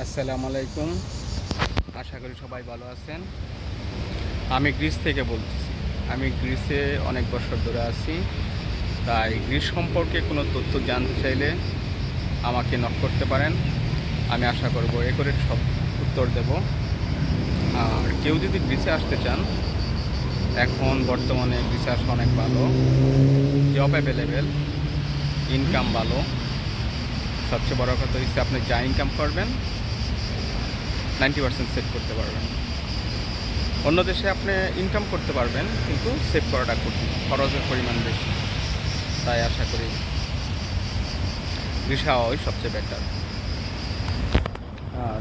আসসালামু আলাইকুম। আশা করি সবাই ভালো আছেন। আমি গ্রিস থেকে বলতেছি। আমি গ্রিসে অনেক বছর ধরে আছি। তাই গ্রিস সম্পর্কে কোনো তথ্য জানতে চাইলে আমাকে নক করতে পারেন। আমি আশা করব এ করে সব উত্তর দেব। আর কেউ যদি গ্রিসে আসতে চান, এখন বর্তমানে গ্রিসে আসা অনেক ভালো। জব অ্যাভেলেবেল ইনকাম ভালো। সবচেয়ে বড় কথা হচ্ছে আপনি যা ইনকাম করবেন নাইনটি পার্সেন্ট সেভ করতে পারবেন। অন্য দেশে আপনি ইনকাম করতে পারবেন, কিন্তু সেভ করাটা কঠিন খরচের পরিমাণ বেশি। তাই আশা করি গ্রীষ্ম হওয়াই সবচেয়ে বেটার আর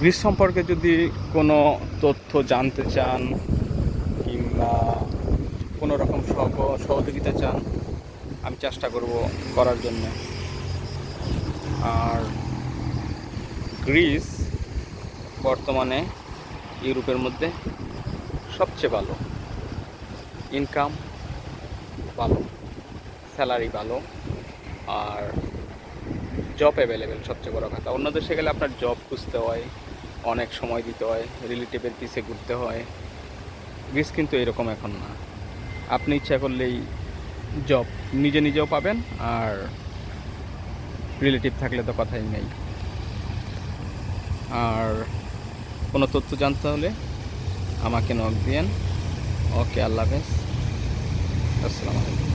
গ্রীষ্ম সম্পর্কে যদি কোনো তথ্য জানতে চান, কিংবা কোনো রকম সহ, সহযোগিতা চান, আমি চেষ্টা করব করার জন্য। আর গ্রিস বর্তমানে ইউরোপের মধ্যে সবচেয়ে ভালো। ইনকাম ভালো স্যালারি ভালো, আর জব অ্যাভেলেবেল সবচেয়ে বড় কথা। অন্য দেশে গেলে আপনার জব খুঁজতে হয়, অনেক সময় দিতে হয় রিলেটিভের পিছে ঘুরতে হয়। গ্রিস কিন্তু এরকম এখন না। আপনি ইচ্ছা করলেই জব নিজে নিজেও পাবেন, আর রিলেটিভ থাকলে তো কথাই নেই। আর কোনো তথ্য জানতে হলে আমাকে নক দিয়েন। ওকে আল্লাহ হাফেজ। আসসালামু আলাইকুম।